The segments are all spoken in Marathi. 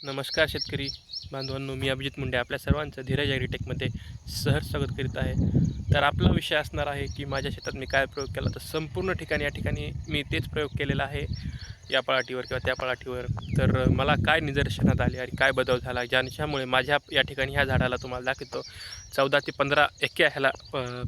नमस्कार शेतकरी बांधवांनो मी अभिजित मुंडे आपल्या सर्वांचं धीरज ॲग्रीटेकमध्ये सहज स्वागत करीत आहे. तर आपला विषय असणार आहे की माझ्या शेतात मी काय प्रयोग केला तर संपूर्ण ठिकाणी या ठिकाणी मी तेच प्रयोग केलेला आहे या पळाटीवर किंवा त्या पळाटीवर. तर मला काय निदर्शनात आले आणि काय बदल झाला ज्यांच्यामुळे माझ्या या ठिकाणी ह्या झाडाला तुम्हाला दाखवतो. चौदा ते पंधरा एक्क्या ह्याला अ,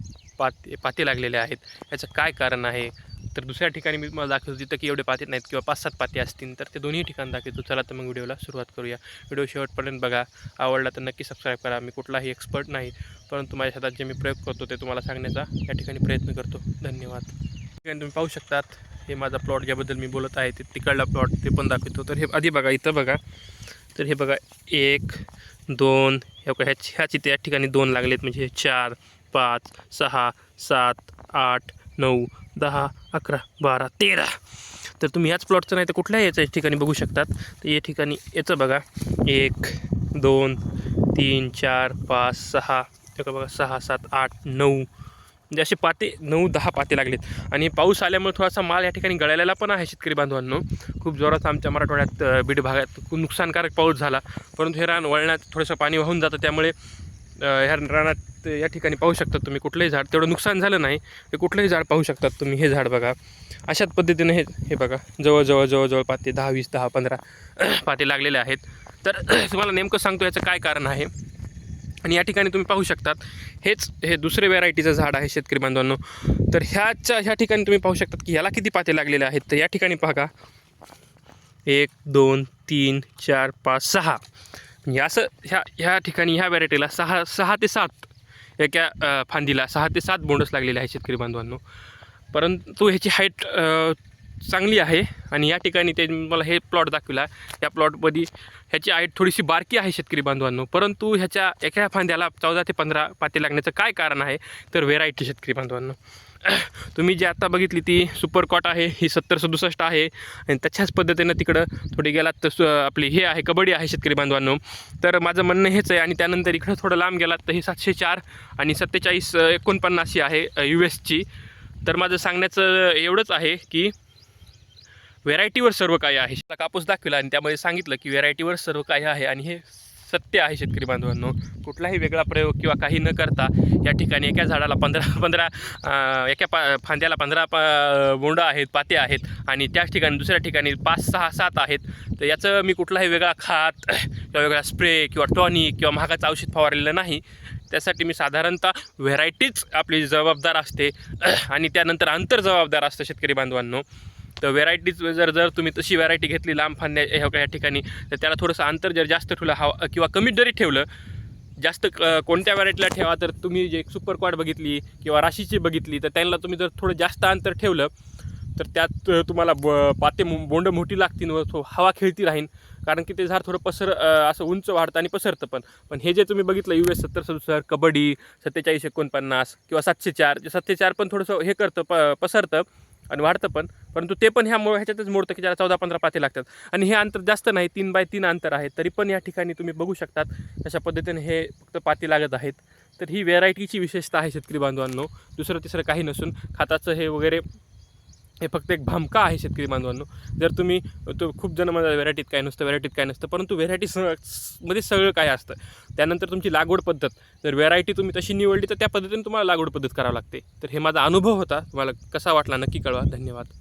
पाती लागलेल्या आहेत. याचं काय कारण आहे? तर दुसऱ्या ठिकाणी मी तुम्हाला दाखवतो तिथं की एवढे पाते नाहीत किंवा पाच सात पाते असतील तर ते दोन्ही ठिकाण दाखवतो. चला तर मग व्हिडिओला सुरुवात करूया. व्हिडिओ शेवटपर्यंत बघा. आवडला तर नक्की सबस्क्राईब करा. मी कुठलाही एक्सपर्ट नाही परंतु माझ्या हातात जे मी प्रयोग करतो ते तुम्हाला सांगण्याचा या ठिकाणी प्रयत्न करतो. धन्यवाद. ठिकाणी तुम्ही पाहू शकतात हे माझा प्लॉट ज्याबद्दल मी बोलत आहे ते तिकडला प्लॉट ते पण दाखवतो. तर हे आधी बघा इथं बघा. तर हे बघा एक दोन हे बघा ह्या ह्याची त्या ठिकाणी दोन लागलेत म्हणजे चार पाच सहा सात आठ नऊ दहा अकरा बारा तेरा. तर तुम्ही ह्याच प्लॉटचं नाही तर कुठल्याही याच्या ठिकाणी बघू शकतात. तर या ठिकाणी याचं बघा. एक दोन तीन चार पाच सहा. हे बघा सहा सात आठ नऊ. म्हणजे असे पाते नऊ दहा पाते लागलेत. आणि पाऊस आल्यामुळे थोडासा माल या ठिकाणी गळालेला पण आहे शेतकरी बांधवांनो. खूप जोरात आमच्या मराठवाड्यात बीड भागात खूप नुकसानकारक पाऊस झाला. परंतु हे रान वळण्यात थोडंसं पाणी वाहून जातं. त्यामुळे ह्या रानात या ठिकाणी पाहू शकतात तुम्ही कुठलंही झाड. तेवढं नुकसान झालं नाही हे कुठलंही झाड पाहू शकतात तुम्ही. हे झाड बघा. अशाच पद्धतीने हे हे बघा. जवळजवळ जवळजवळ पाते दहा वीस दहा पंधरा पाते लागलेले आहेत. तर तुम्हाला नेमकं सांगतो याचं काय कारण आहे. आणि या ठिकाणी तुम्ही पाहू शकतात हेच हे दुसरे व्हेरायटीचं झाड आहे शेतकरी बांधवांनो. तर ह्याच्या ह्या ठिकाणी तुम्ही पाहू शकतात की ह्याला किती पाते लागलेले आहेत. तर या ठिकाणी बघा. एक दोन तीन चार पाच सहा. म्हणजे असं ह्या ह्या ठिकाणी ह्या व्हरायटीला सहा सहा ते सात एका फांदीला सहा ते सात बोंडस लागलेले आहे शेतकरी बांधवांनो. परंतु ह्याची हाईट चांगली आहे. आणि या ठिकाणी ते मला हे प्लॉट दाखविला. या प्लॉटमध्ये ह्याची हाईट थोडीशी बारकी आहे शेतकरी बांधवांनो. परंतु ह्याच्या एका फांद्याला चौदा ते पंधरा पाते लागण्याचं काय कारण आहे? तर व्हेरायटी शेतकरी बांधवांनो. तुम्ही जी आत्ता बघितली ती सुपर कॉट आहे ही सत्तर सदुसष्ट आहे. आणि तशाच पद्धतीनं तिकडं थोडी गेलात तर आपली हे आहे कबड्डी आहे शेतकरी बांधवांनो. तर माझं म्हणणं हेच आहे आणि त्यानंतर इकडं थोडं लांब गेलात तर ही सातशे चार आणि सत्तेचाळीस एकोणपन्नास ही आहे यू एसची तर माझं सांगण्याचं एवढंच आहे की व्हेरायटीवर सर्व काही आहे. कापूस दाखविला आणि त्यामध्ये सांगितलं की व्हेरायटीवर सर्व काही आहे आणि हे सत्य आहे शेतकरी बांधवांनो. कुठलाही वेगळा प्रयोग किंवा काही न करता या ठिकाणी एका झाडाला पंधरा पंधरा एका पा फांद्याला पंधरा पा बोंडं आहेत पाते आहेत आणि त्याच ठिकाणी दुसऱ्या ठिकाणी पाच सहा सात आहेत. तर याचं मी कुठलाही वेगळा खात किंवा वेगळा स्प्रे किंवा टॉनिक किंवा महागाचं औषध फवारलेलं नाही. त्यासाठी मी साधारणतः व्हेरायटीच आपली जबाबदार असते. आणि त्यानंतर अंतर जबाबदार असतं शेतकरी बांधवांनो. तर व्हेरायटीज जर जर तुम्ही तशी व्हरायटी घेतली लांब फांद्या ह्या ठिकाणी तर त्याला थोडंसं अंतर जर जास्त ठेवलं हवा किंवा कमी जरी ठेवलं जास्त क- कोणत्या व्हरायटीला ठेवा तर तुम्ही जे सुपर क्वाड बघितली किंवा राशीची बघितली तर त्यांना तुम्ही जर थोडं जास्त अंतर ठेवलं तर त्यात तुम्हाला ब पाते बोंड मोठी लागतील व थो हवा खेळती राहीन. कारण की ते झाड थोडं पसर असं उंच वाढतं आणि पसरतं पण. पण हे जे तुम्ही बघितलं यू एस सत्तर सदुसष्ट कबड्डी सत्तेचाळीस एकोणपन्नास किंवा सातशे चार सातशे चार पण थोडंसं हे करतं प पसरतं आणि वाढतं पण. परंतु ते पण ह्या मो ह्याच्यातच मोडतं की ज्याला चौदा पंधरा पाते लागतात. आणि हे अंतर जास्त नाही तीन बाय तीन अंतर आहे. तरी पण या ठिकाणी तुम्ही बघू शकतात अशा पद्धतीने हे फक्त पाती लागत आहेत. तर ही व्हेरायटीची विशेषता आहे शेतकरी बांधवांनो. दुसरं तिसरं काही नसून खाताचं हे वगैरे हे फक्त एक भामका आहे शेतकरी बांधवांनो. जर तुम्ही तो खूप जण म्हणतात व्हेरायटीत काय नसतं व्हेरायटीत काय नसतं. परंतु व्हेरायटी स मध्ये सगळं काय असतं? त्यानंतर तुमची लागवड पद्धत. जर व्हेरायटी तुम्ही तशी निवडली तर त्या पद्धतीने तुम्हाला लागवड पद्धत करावं लागते. तर हे माझा अनुभव होता. तुम्हाला कसा वाटला नक्की कळवा. धन्यवाद.